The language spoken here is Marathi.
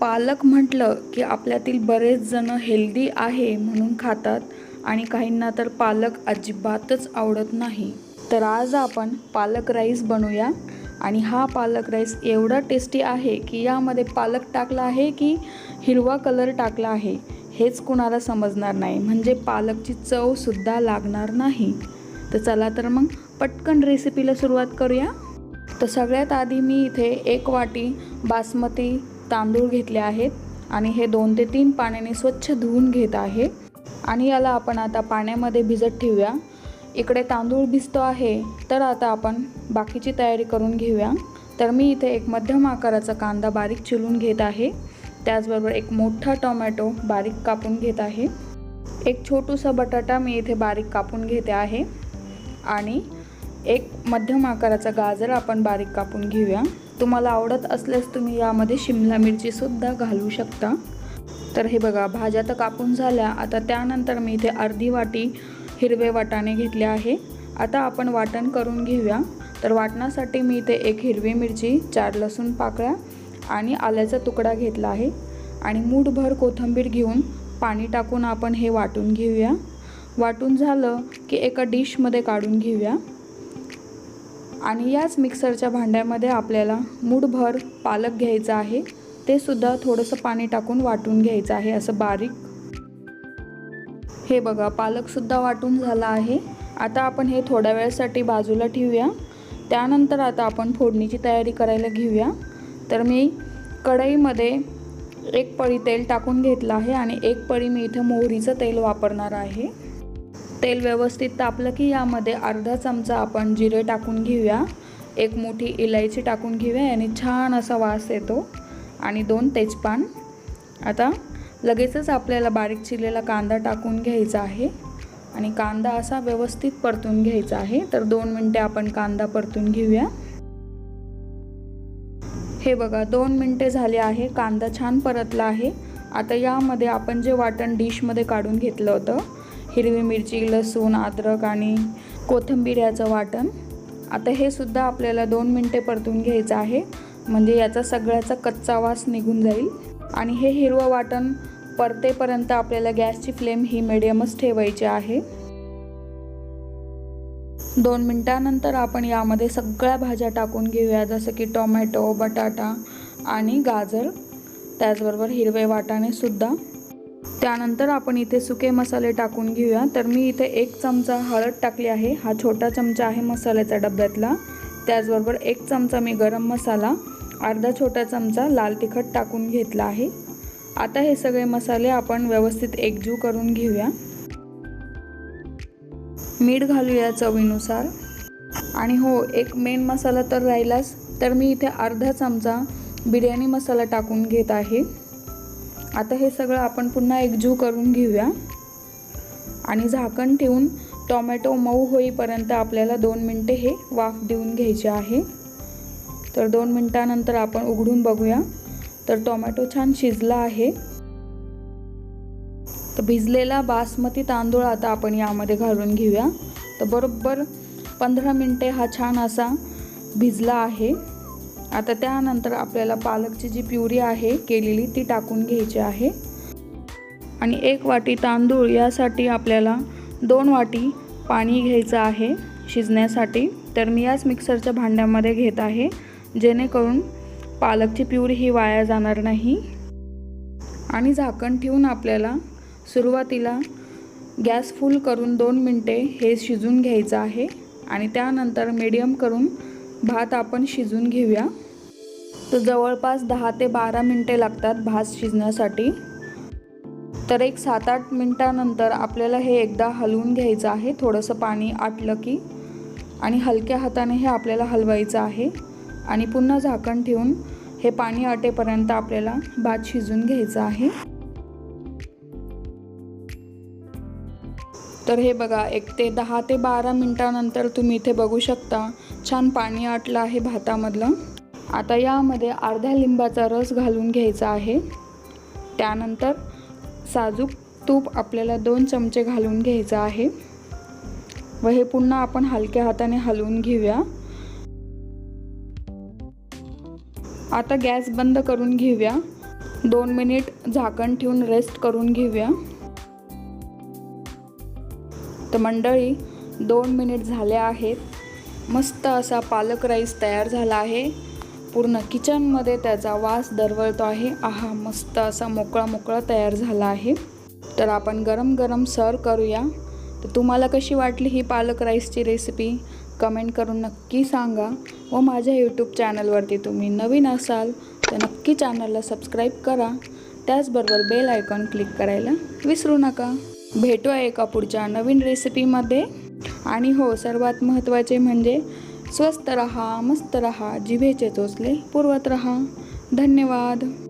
पालक म्हटलं की आपल्यातील बरेच जण हेल्दी आहे म्हणून खातात आणि काहींना तर पालक अजिबातच आवडत नाही. तर आज आपण पालक राईस बनवूया आणि हा पालक राईस एवढा टेस्टी आहे की यामध्ये पालक टाकला आहे की हिरवा कलर टाकला आहे हेच कुणाला समजणार नाही. म्हणजे पालकची चवसुद्धा लागणार नाही. तर चला तर मग पटकन रेसिपीला सुरुवात करूया. तर सगळ्यात आधी मी इथे एक वाटी बासमती तांदूळ घेतले आहेत आणि हे दोन ते तीन पाण्याने स्वच्छ धुवून घेत आहे. आणि याला आपण आता पाण्यामध्ये भिजत ठेवूया. इकडे तांदूळ भिजतो आहे तर आता आपण बाकीची तयारी करून घेऊया. तर मी इथे एक मध्यम आकाराचा कांदा बारीक चिरून घेत आहे. त्याचबरोबर एक मोठा टोमॅटो बारीक कापून घेत आहे. एक छोटूसा बटाटा मी इथे बारीक कापून घेते आहे. आणि एक मध्यम आकाराचा गाजर आपण बारीक कापून घेऊया. तुम्हाला आवडत असल्यास तुम्ही यामध्ये शिमला मिरचीसुद्धा घालू शकता. तर हे बघा भाज्या तर कापून झाल्या. आता त्यानंतर मी इथे अर्धी वाटी हिरवे वाटाणे घेतले आहे. आता आपण वाटण करून घेऊया. तर वाटणासाठी मी इथे एक हिरवी मिरची चार लसूण पाकळ्या आणि आल्याचा तुकडा घेतला आहे. आणि मूठभर कोथिंबीर घेऊन पाणी टाकून आपण हे वाटून घेऊया. वाटून झालं की एका डिशमध्ये काढून घेऊया. आणि याच मिक्सरच्या भांड्यामध्ये आपल्याला मूठभर पालक घ्यायचा आहे. ते सुद्धा थोडंसं पाणी टाकून वाटून घ्यायचं आहे असं बारीक. हे बघा पालकसुद्धा वाटून झाला आहे. आता आपण हे थोड्या वेळासाठी बाजूला ठेवूया. त्यानंतर आता आपण फोडणीची तयारी करायला घेऊया. तर मी कढईमध्ये एक पळी तेल टाकून घेतलं आहे आणि एक पळी मी इथं मोहरीचं तेल वापरणार आहे. तेल व्यवस्थित तापलं की यामध्ये अर्धा चमचा आपण जिरे टाकून घेऊया. एक मोठी इलायची टाकून घेऊया याने छान असा वास येतो. आणि दोन तेजपान. आता लगेचच आपल्याला बारीक चिरलेला कांदा टाकून घ्यायचा आहे. आणि कांदा असा व्यवस्थित परतून घ्यायचा आहे. तर दोन मिनटे आपण कांदा परतून घेऊया. हे बघा दोन मिनटे झाले आहे. कांदा छान परतला आहे. आता यामध्ये आपण जे वाटण डिशमध्ये काढून घेतलं होतं हिरवी मिरची लसूण अद्रक आणि कोथिंबीर याचं वाटण. आता हे सुद्धा आपल्याला दोन मिनटे परतून घ्यायचं आहे. म्हणजे याचा सगळ्याचा कच्चा वास निघून जाईल. आणि हे हिरवं वाटण परतेपर्यंत आपल्याला गॅसची फ्लेम ही मिडियमच ठेवायची आहे. दोन मिनटानंतर आपण यामध्ये सगळ्या भाज्या टाकून घेऊया. जसं की टोमॅटो बटाटा आणि गाजर. त्याचबरोबर हिरवे वाटाणेसुद्धा त्यानंतर आपण इथे सुके मसाले टाकून घेऊया. तर मी इथे एक चमचा हळद टाकली आहे. हा छोटा चमचा आहे मसाल्याचा डब्यातला. त्याचबरोबर एक चमचा मी गरम मसाला अर्धा छोटा चमचा लाल तिखट टाकून घेतला आहे. आता हे सगळे मसाले आपण व्यवस्थित एकजीव करून घेऊया. मीठ घालूया चवीनुसार. आणि हो एक मेन मसाला तर राहिलाच. तर मी इथे अर्धा चमचा बिर्याणी मसाला टाकून घेत आहे. आता हे सगळं आपण पुन्हा एकजीव करून घेऊया. आणि झाकण ठेवून टॉमॅटो मऊ होईपर्यंत आपल्याला दोन मिनटे हे वाफ देऊन घ्यायचे आहे. तर दोन मिनटानंतर आपण उघडून बघूया. तर टोमॅटो छान शिजला आहे. तर भिजलेला बासमती तांदूळ आता आपण यामध्ये घालून घेऊया. तर बरोबर पंधरा मिनटे हा छान असा भिजला आहे. आता त्यानंतर आपल्याला पालकची जी प्युरी आहे केलेली ती टाकून घ्यायची आहे. आणि एक वाटी तांदूळ यासाठी आपल्याला दोन वाटी पाणी घ्यायचं आहे शिजण्यासाठी. तर मी याच मिक्सरच्या भांड्यामध्ये घेत आहे जेणेकरून पालकची प्युरी ही वाया जाणार नाही. आणि झाकण ठेवून आपल्याला सुरुवातीला गॅस फुल करून दोन मिनटे हे शिजून घ्यायचं आहे. आणि त्यानंतर मीडियम करून भात आपण शिजून घेऊया. तर जवळपास दहा ते बारा मिनटे लागतात भात शिजण्यासाठी. तर एक सात आठ मिनटानंतर आपल्याला हे एकदा हलवून घ्यायचं आहे. थोडंसं पाणी आटलं की आणि हलक्या हाताने हे आपल्याला हलवायचं आहे. आणि पुन्हा झाकण ठेवून हे पाणी आटेपर्यंत आपल्याला भात शिजून घ्यायचं आहे. तर हे बघा एक ते दहा ते बारा मिनटानंतर तुम्ही इथे बघू शकता. छान पाणी आटलं आहे भातामधलं. आता यामध्ये अर्ध्या लिंबाचा रस घालून घ्यायचा आहे. त्यानंतर साजूक तूप आपल्याला दोन चमचे घालून घ्यायचं आहे. व हे पुन्हा आपण हलक्या हाताने हलवून घेऊया. आता गॅस बंद करून घेऊया. दोन मिनिट झाकण ठेवून रेस्ट करून घेऊया. तर मंडळी दोन मिनिट झाले आहेत. मस्त असा पालक राईस तयार झाला आहे. पूर्ण किचनमध्ये त्याचा वास दरवळतो आहे. आहा मस्त असा मोकळा मोकळा तयार झाला आहे. तर आपण गरम गरम सर्व करूया. तर तुम्हाला कशी वाटली ही पालक राईसची रेसिपी कमेंट करून नक्की सांगा. व माझ्या यूट्यूब चॅनलवरती तुम्ही नवीन असाल तर नक्की चॅनलला सबस्क्राईब करा. त्याचबरोबर बेल आयकॉन क्लिक करायला विसरू नका. भेटूया एका पुढच्या नवीन रेसिपीमध्ये आणि हो सर्वात महत्त्वाचे म्हणजे स्वस्त रहा मस्त रहा जिभेचे चोचले पुरवत रहा. धन्यवाद.